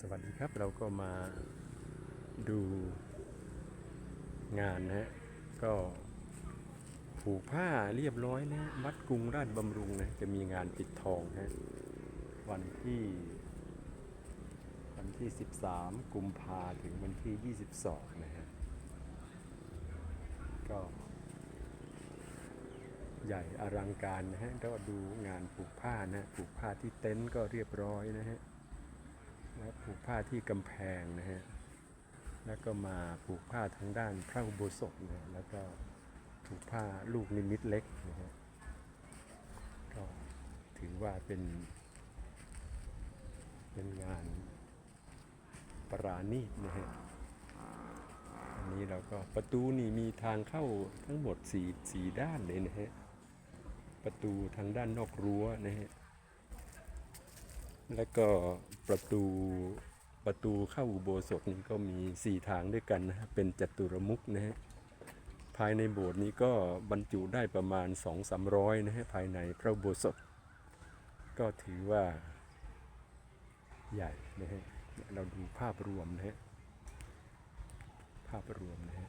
สวัสดีครับเราก็มาดูงานนะฮะก็ผูกผ้าเรียบร้อยนะวัดกรุงราชบำรุงนะจะมีงานปิดทองนะวันที่ วันที่ 13 กุมภาถึงวันที่ 22 นะฮะก็ใหญ่อลังการนะฮะก็ดูงานผูกผ้านะผูกผ้าที่เต็นท์ก็เรียบร้อยนะฮะ แล้วผูกผ้าที่กำแพงนะฮะ แล้วก็มาผูกผ้าทางด้านพระอุโบสถนะแล้วก็ผูกผ้าลูกนิมิตเล็กนะฮะ ก็ถือว่าเป็น เป็นงานปราณีตนะฮะอันนี้เราก็ประตูนี่มีทางเข้าทั้งหมดสี่สี่ด้านเลยนะฮะ ประตูทางด้านนอกรั้วนะฮะ แล้วก็ ประตูประตูเข้าอุโบสถนี่ก็มีสี่ทางด้วยกันนะฮะเป็นจัตุรมุขนะฮะภายในโบสถ์นี้ก็บรรจุได้ประมาณสองสามร้อยนะฮะภายในพระอุโบสถ ก็ถือว่าใหญ่นะฮะเราดูภาพรวมนะฮะภาพรวมนะฮะ